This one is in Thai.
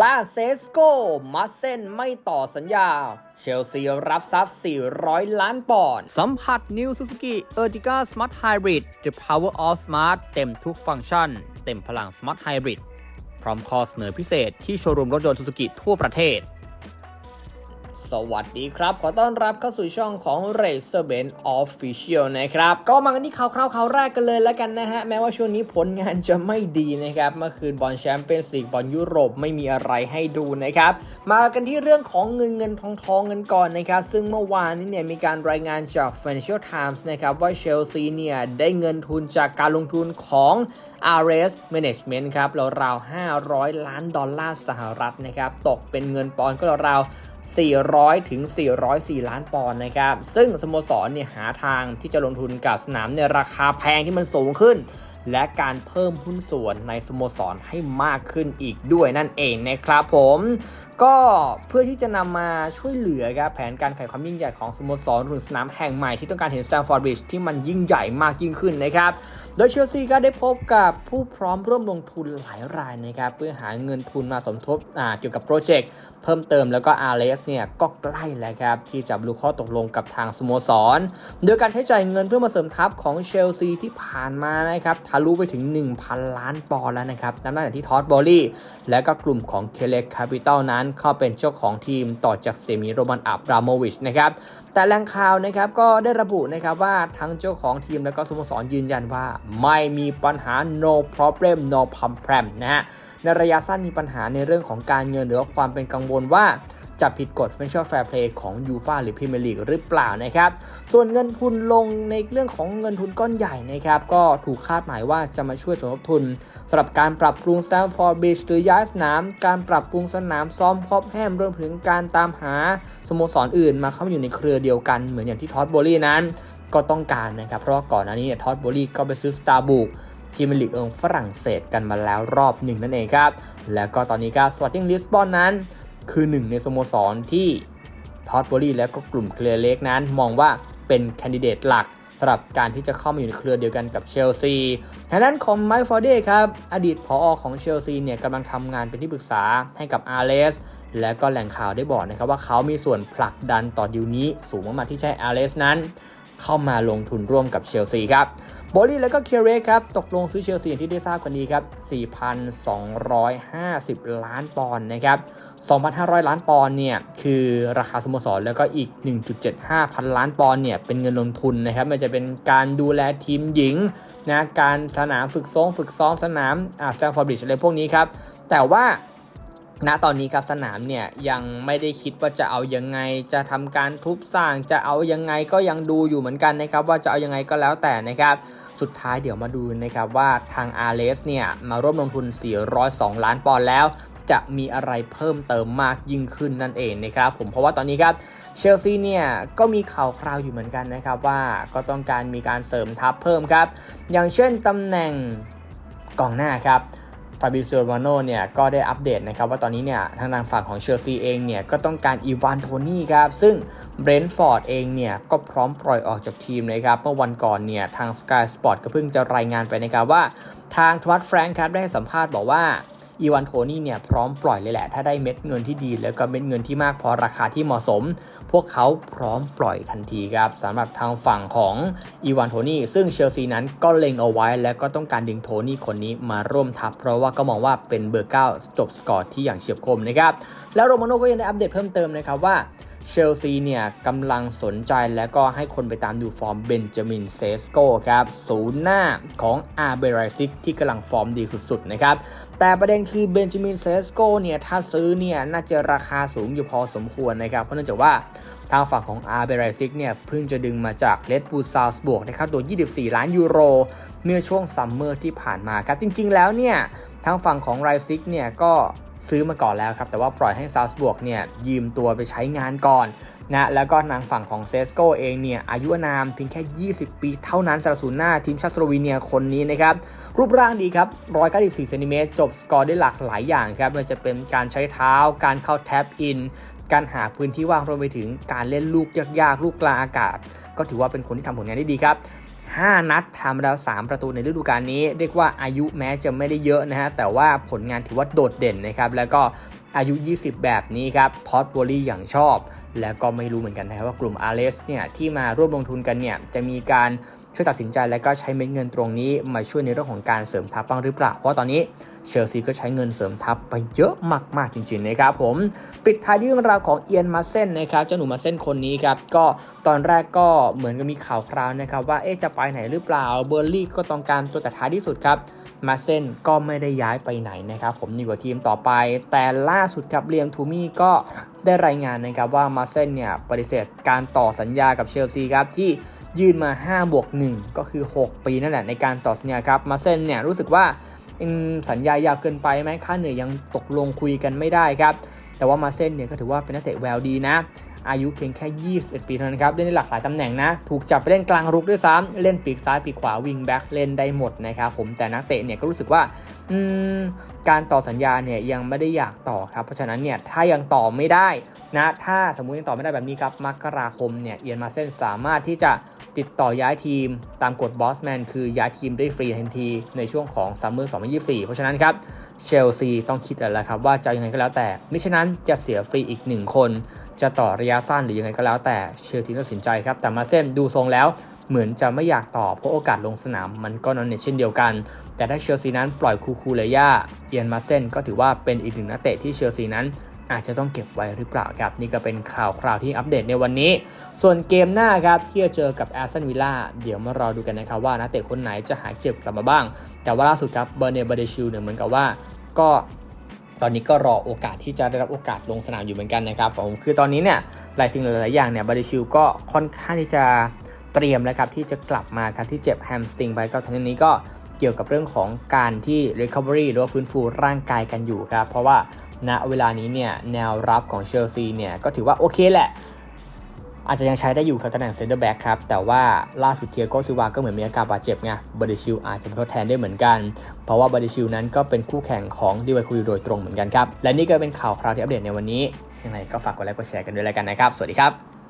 ลาเซสโกมาเส้นไม่ต่อสัญญา เชลซีรับทรัพย์ 400 ล้านปอนด์สัมผัสนิวซูซูกิเออร์ติก้าสมาร์ทไฮบริด The Power of Smart เต็มทุกฟังก์ชัน เต็มพลังสมาร์ทไฮบริด พร้อมข้อเสนอพิเศษที่โชว์รูมรถยนต์ซูซูกิทั่วประเทศ สวัสดีครับ ขอต้อนรับเข้าสู่ช่องของ r a c e r b e n Official นะครับ ก็มากันที่ข่าวคราวข่าวแรกกันเลยแล้วกันนะฮะ แม้ว่าช่วงนี้ผลงานจะไม่ดีนะครับ เมื่อคืนบอลแชมเปี้ยนส์ลีกบอลยุโรปไม่มีอะไรให้ดูนะครับ มากันที่เรื่องของเงินเงินทองทองกันก่อนนะครับ ซึ่งเมื่อวานนี้เนี่ยมีการรายงานจาก Financial Times นะครับว่าเชลซีเนี่ยได้เงินทุนจากการลงทุนของ RS Management ครับราวๆ500 ล้านดอลลาร์สหรัฐนะครับตกเป็นเงินปอนด์ก็ราวๆ 400 ถึง 404 ล้านปอนด์นะครับ ซึ่งสโมสรเนี่ยหาทางที่จะลงทุนกับสนามในราคาแพงที่มันสูงขึ้น และการเพิ่มหุ้นส่วนในสโมสรให้มากขึ้นอีกด้วยนั่นเองนะครับผม ก็เพื่อที่จะนำมาช่วยเหลือครับแผนการแข่งความยิ่งใหญ่ของสโมสรรวมสนามแห่งใหม่ที่ต้องการเห็นสแตมฟอร์ดบริดจ์ที่มันยิ่งใหญ่มากยิ่งขึ้นนะครับ โดยเชลซีก็ได้พบกับผู้พร้อมร่วมลงทุนหลายรายนะครับเพื่อหาเงินทุนมาสมทบเกี่ยวกับโปรเจกต์เพิ่มเติมแล้วก็อาร์เ s เนี่ยก็ใกล้แล้วครับที่จะรรลุข้อตกลงกับทางสโมสร โดยการใช้จ่ายเงินเพื่อมาเสริมทัพของเชลซีที่ผ่านมานะครับทลุไปถึง 1,000 ล้านปอนด์แล้วนะครับนับตั้งแต่ที่ทอตบอลลี่และก็กลุ่มของเคเล็กคาปิตอลนั้นเข้าเป็นเจ้าของทีมต่อจากเซมิโรมันอับราโมวิชนะครับแต่แหล่งข่าวนะครับก็ได้ระบุนะครับว่าทั้งเจ้าของทีมและก็สโมสรยืนยันว่า ไม่มีปัญหา no problem no problem นะฮะในระยะสั้นมีปัญหาในเรื่องของการเงินหรือว่าความเป็นกังวลว่า จะผิดกฎ Financial Fair Play ของยูฟาหรือพรีเมียร์ลีกหรือเปล่านะครับ ส่วนเงินทุนลงในเรื่องของเงินทุนก้อนใหญ่นะครับ ก็ถูกคาดหมายว่าจะมาช่วยสมทบทุนสำหรับการปรับปรุงสแตมฟอร์ดบริดจ์หรือย้ายสนาม การปรับปรุงสนามซ้อมครอบแฮมรวมถึงการตามหาสโมสรออื่นมาเข้ามาอยู่ในเครือเดียวกันเหมือนอย่างที่ท็อตโบลี่นั้น ก็ต้องการนะครับ เพราะว่าก่อนหน้านี้ท็อตโบลี่ก็ไปซื้อสตาร์บุกพรีเมียร์ลีกเองฝรั่งเศสกันมาแล้วรอบหนึ่งนั่นเองครับ แล้วก็ตอนนี้ก็สวัตติ้งลิสบอนนั้น คือหนึ่งในสโมสรที่ทอตโบลี่และก็กลุ่มเครือเล็กนั้น มองว่าเป็นแคนดิเดตหลักสำหรับการที่จะเข้ามาอยู่ในเครือเดียวกันกับเชลซีทางด้านของไมค์ฟอร์เดครับ อดีตผออของเชลซีเนี่ยกำลังทำงานเป็นที่ปรึกษาให้กับอาร์เลสและก็แหล่งข่าวได้บอกนะครับว่าเขามีส่วนผลักดันต่อดิวนี้ สูงมากๆที่ใช้อาร์เลสนั้น เข้ามาลงทุนร่วมกับเชลซีครับ โบลี่และก็เคียเรครับ ตกลงซื้อเชลซีอย่างที่ได้ทราบกันดีครับ 4,250 ล้านปอนด์นะครับ 2,500 ล้านปอนด์เนี่ยคือราคาสโมสรแล้วก็อีก 1.75 พันล้านปอนด์เนี่ยเป็นเงินลงทุนนะครับมันจะเป็นการดูแลทีมหญิงนะการสนามฝึกซ้อมฝึกซ้อมสนามอ่าแซงฟอร์บริดจ์อะไรพวกนี้ครับ แต่ว่า ณตอนนี้ครับสนามเนี่ยยังไม่ได้คิดว่าจะเอายังไงจะทำการทุบสร้างจะเอายังไงก็ยังดูอยู่เหมือนกันนะครับว่าจะเอายังไงก็แล้วแต่นะครับสุดท้ายเดี๋ยวมาดูนะครับว่าทางอาร์เลสเนี่ยมาร่วมลงทุน 402 ล้านปอนด์แล้ว จะมีอะไรเพิ่มเติมมากยิ่งขึ้นนั่นเองนะครับผมเพราะว่าตอนนี้ครับเชลซีเนี่ยก็มีข่าวคราวอยู่เหมือนกันนะครับว่าก็ต้องการมีการเสริมทัพเพิ่มครับ อย่างเช่นตำแหน่งกองหน้าครับาบิโซโรโนเนี่ยก็ได้อัปเดตนะครับว่าตอนนี้เนี่ยทางทางฝั่งของเชลซีเองเนี่ยก็ต้องการอีวานโทนี่ครับซึ่งเบรนท์ฟอร์ดเองเนี่ยก็พร้อมปล่อยออกจากทีมนะครับเมื่อวันก่อนเนี่ยทาง Sky Sport ก็เพิ่งจะรายงานไปนะครับว่า ทางทวัตแฟรงค์ครับได้สัมภาษณ์บอกว่าอีวานโทนี่เนี่ยพร้อมปล่อยเลยแหละ ถ้าได้เม็ดเงินที่ดี แล้วก็เม็ดเงินที่มากพอราคาที่เหมาะสม วกเขาพร้อมปล่อยทันทีครับสำหรับทางฝั่งของอีวานโทนี่ซึ่งเชลซีนั้นก็เล็งเอาไว้ และก็ต้องการดึงโทนี่คนนี้มาร่วมทัพ เพราะว่าก็มองว่าเป็นเบอร์ 9 จบสกอร์ที่อย่างเฉียบคมนะครับแล้วโรมาโน่ก็ยังได้อัปเดตเพิ่มเติมนะครับว่า เชลซีเนี่ยกำลังสนใจและก็ให้คนไปตามดูฟอร์มเบนจามินเซสโกครับศูนย์หน้าของอาร์เบรซิกที่กำลังฟอร์มดีสุดๆนะครับแต่ประเด็นคือเบนจามินเซสโกเนี่ยถ้าซื้อเนี่ยน่าจะราคาสูงอยู่พอสมควรนะครับเพราะเนื่องจากว่าทางฝั่งของอาร์เบรซิกเนี่ยเพิ่งจะดึงมาจากเลดบูซาสบวกนะครับตัว 24 ล้านยูโร เมื่อช่วงซัมเมอร์ที่ผ่านมาครับจริง ๆ แล้วเนี่ย ทางฝั่งของไรซิกเนี่ยก็ซื้อมาก่อนแล้วครับ แต่ว่าปล่อยให้ซาสบวกเนี่ยยืมตัวไปใช้งานก่อนนะแล้วก็ทางฝั่งของเซสโกเองเนี่ยอายุนามเพียงแค่ 20 ปีเท่านั้นสำหรับศูนย์หน้าทีมชาติสโลวีเนียคนนี้นะครับ รูปร่างดีครับ 194เซนติเมตรจบสกอร์ได้หลากหลายอย่างครับไม่ว่าจะเป็นการใช้เท้า การเข้าแท็บอิน การหาพื้นที่ว่างรวมไปถึงการเล่นลูกยากๆ ลูกกลางอากาศ ก็ถือว่าเป็นคนที่ทำผลงานได้ดีครับ 5 นัดทำแล้ว 3 ประตูในฤดูกาลนี้ เรียกว่าอายุแม้จะไม่ได้เยอะนะฮะ แต่ว่าผลงานถือว่าโดดเด่นนะครับ แล้วก็อายุ 20 แบบนี้ครับพอตบอลี่อย่างชอบ แล้วก็ไม่รู้เหมือนกันนะว่ากลุ่ม r ์ s เนี่ยที่มาร่วมลงทุนกันเนี่ยจะมีการ ช่วยตัดสินใจและก็ใช้เม็ดเงินตรงนี้มาช่วยในเรื่องของการเสริมทัพบ้างหรือเปล่า เพราะตอนนี้เชลซีก็ใช้เงินเสริมทัพไปเยอะมาก ๆ จริง ๆ นะครับผม ปิดท้ายที่เรื่องราวของเอียนมาเซนนะครับเจ้าหนุ่มมาเซนคนนี้ครับ ก็ตอนแรกก็เหมือนกับมีข่าวคราวนะครับ ว่าเอ๊ะจะไปไหนหรือเปล่าเบอร์ลี่ก็ต้องการตัวแต่ท้ายที่สุดครับมาเซนก็ไม่ได้ย้ายไปไหนนะครับ ผมอยู่กับทีมต่อไป แต่ล่าสุดครับเลียมทูมี่ก็ได้รายงานนะครับว่ามาเซนเนี่ยปฏิเสธการต่อสัญญากับเชลซีครับที่ ยื่นมา 5 บวก 1 ก็คือ 6 ปีนั่นแหละในการต่อสัญญาครับ มาเซนเนี่ยรู้สึกว่าสัญญายาวเกินไปไหมค่าเหนื่อยยังตกลงคุยกันไม่ได้ครับ แต่ว่ามาเซนเนี่ยก็ถือว่าเป็นนักเตะแววดีนะ อายุเพียงแค่ 21 ปีเท่านั้นครับ เล่นได้หลากหลายตำแหน่งนะ ถูกจับไปเล่นกลางรุกด้วยซ้ำเล่นปีกซ้ายปีกขวาวิงแบ็กเล่นได้หมดนะครับผมแต่นักเตะเนี่ยก็รู้สึกว่าการต่อสัญญาเนี่ยยังไม่ได้อยากต่อครับ เพราะฉะนั้นเนี่ยถ้ายังต่อไม่ได้นะถ้าสมมุติยังต่อไม่ได้แบบนี้ครับมกราคมเนี่ยเอียนมาเซนสามารถที่จะ ติดต่อย้ายทีมตามกฎบอสแมนคือย้ายทีมได้ฟรีทันทีในช่วงของซัมเมอร์ 2024 เพราะฉะนั้นครับเชลซีต้องคิดแล้วครับว่าจะยังไงก็แล้วแต่ไม่ฉะนั้นจะเสียฟรีอีกหนึ่งคน จะต่อระยะสั้นหรือยังไงก็แล้วแต่เชลซีตัดสินใจครับแต่มาเส้นดูทรงแล้วเหมือนจะไม่อยากต่อเพราะโอกาสลงสนามมันก็นอนเนเช่นเดียวกัน แต่ถ้าเชลซีนั้นปล่อยคูคูเลย่าเอียนมาเส้นก็ถือว่าเป็นอีกหนึ่งนักเตะที่เชลซีนั้น อาจจะต้องเก็บไว้หรือเปล่าครับ นี่ก็เป็นข่าวคราวที่อัปเดตในวันนี้ ส่วนเกมหน้าครับ ที่จะเจอกับแอสตันวิลล่าเดี๋ยวมารอดูกันนะครับว่านักเตะคนไหนจะหายเจ็บกลับมาบ้าง แต่ว่าล่าสุดครับเบอร์เนบาเดชิลเนี่ยเหมือนกับว่าก็ตอนนี้ก็รอโอกาสที่จะได้รับโอกาสลงสนามอยู่เหมือนกันนะครับผมคือตอนนี้เนี่ยหลายสิ่งหลายอย่างเนี่ยบาริชิลก็ค่อนข้างที่จะเตรียมแล้วครับที่จะกลับมาครับที่เจ็บแฮมสตริงไปก็ทั้งนี้ก็เกี่ยวกับเรื่องของการที่ recovery หรือว่าฟื้นฟูร่างกายกันอยู่ครับ เพราะว่าณเวลานี้เนี่ยแนวรับของเชลซีเนี่ยก็ถือว่าโอเคแหละ อาจจะยังใช้ได้อยู่ครับตำแหน่งเซนเตอร์แบ็กครับ แต่ว่าล่าสุดเทียโกซิวาก็เหมือนมีอาการบาดเจ็บไงบาดิชิลอาจจะทดแทนได้เหมือนกัน เพราะว่าบาดิชิลนั้นก็เป็นคู่แข่งของดีไวคุยโดยตรงเหมือนกันครับ และนี่ก็เป็นข่าวคราวที่อัปเดตในวันนี้ยังไงก็ฝากกดไลค์กดแชร์กันด้วยแล้วกันนะครับ สวัสดีครับ